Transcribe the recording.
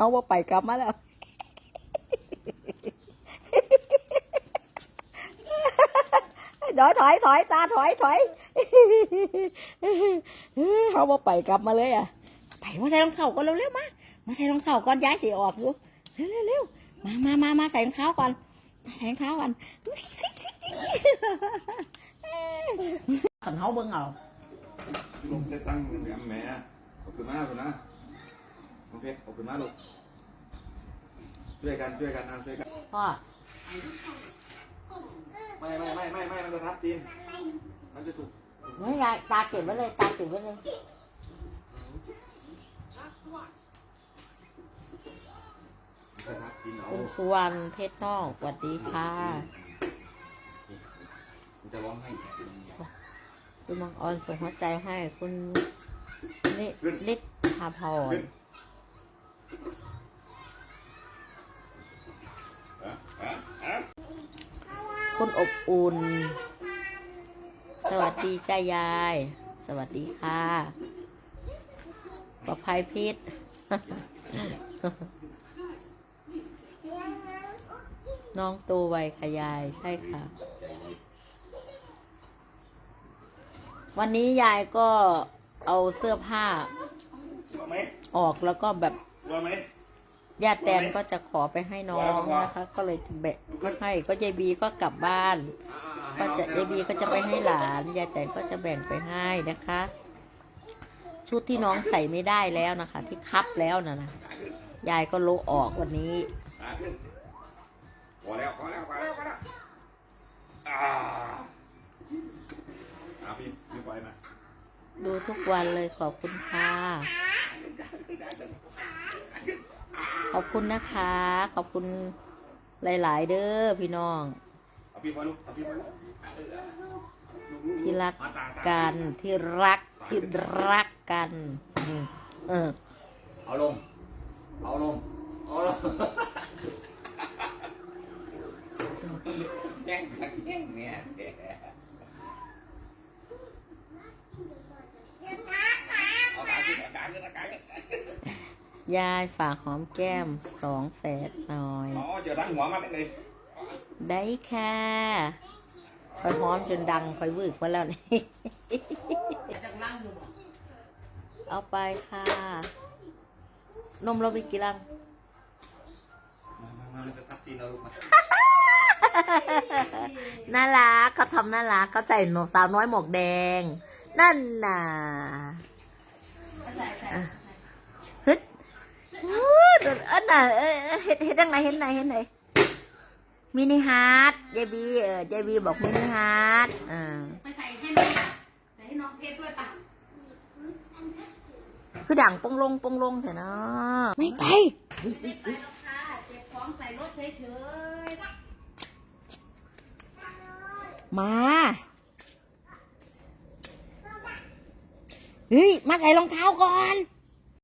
เอาว่าไปกลับมาแล้วเดี๋ยวถอยถอยตาถอยถอยเขาว่าไปกลับมาเลยอะ ไปมาใส่รองเท้าก่อนเร็วๆมา มาใส่รองเท้าก่อนย้ายสีออกอยู่เร็วๆเร็วๆมามามามาใส่รองเท้าก่อนมาใส่รองเท้าก่อนขันเขาเบิ่งเอาลงเซตั้งแหมแหมขอบคุณมากคุณนะ น้องเพชรขอบคุณมากลูกช่วยกันช่วยกันนะช่วยกัน พ่อไม่ไม่ไม่ไม่ไม่มันจะทับจีนมันจะถูกไม่ยายตาเก็บไว้เลยตาเก็บไว้เลยมันจะทับจีนเอาคุณสุวรรณเพชรนอกสวัสดีค่ะมันจะร้องให้คุณมังออนส่งหัวใจให้คุณนิลิศพาพร ขึ้น คุณอบอุ่น สวัสดีจ้ายาย สวัสดีค่ะประภัยพิษน้องโตไวค่ะยาย ใช่ค่ะ วันนี้ยายก็เอาเสื้อผ้าออกแล้วก็แบบ ญาติแตนก็จะขอไปให้น้องนะคะ ก็เลยจะแบะให้ก็ยายบีก็กลับบ้าน ก็จะยายบีก็จะไปให้หลานยายแตนก็จะแบ่งไปให้นะคะ ชุดที่น้องใส่ไม่ได้แล้วนะคะ ที่คับแล้วนะนะยายก็โละออกวันนี้อะขึ้นพอแล้วพอแล้วพอแล้วพอแล้วอ่าอะพี่พี่ปล่อยมาดูทุกวันเลยขอบคุณค่ะ ขอบคุณนะคะ ขอบคุณหลาย ๆ เด้อพี่น้องเอาพี่ปล่อยลูกเอาพี่ปล่อยลูกที่รักมาตาตากันที่รักที่รักกันอืมเออเอาลง เอาลง เอาลงแย่งกันแย่งเนี่ยเอาการขึ้นเอาการขึ้นเอาการขึ้น ยายฝากหอมแก้มสองแฝดหน่อย อ๋อเจอทั้งหัวมาเลยได้ค่ะคอยหอมจนดังคอยวืกมาแล้วนี่เอาไปค่ะ นมเราไปกี่ลังมามามามันจะทับตีนเราลูกมาน่ารักเขาทำน่ารักเขาใส่หมวกสาวน้อยหมวกแดง นั่นน่ะอะฮึด อู้ดเอันน่ะเออเออเห็ดเห็ดยังไงเห็นไหนเห็นไหนมินิฮาร์ดยายบีเออยายบีบอกมินิฮาร์ดอ่าไปใส่ให้น้องใส่ให้น้องเพชรด้วยปะคือด่างปงลงปงลงเถอะเนาะไม่ไปไม่ไปแล้วค่ะเก็บของใส่รถเฉยๆมาเฮ้ยมาใส่รองเท้าก่อน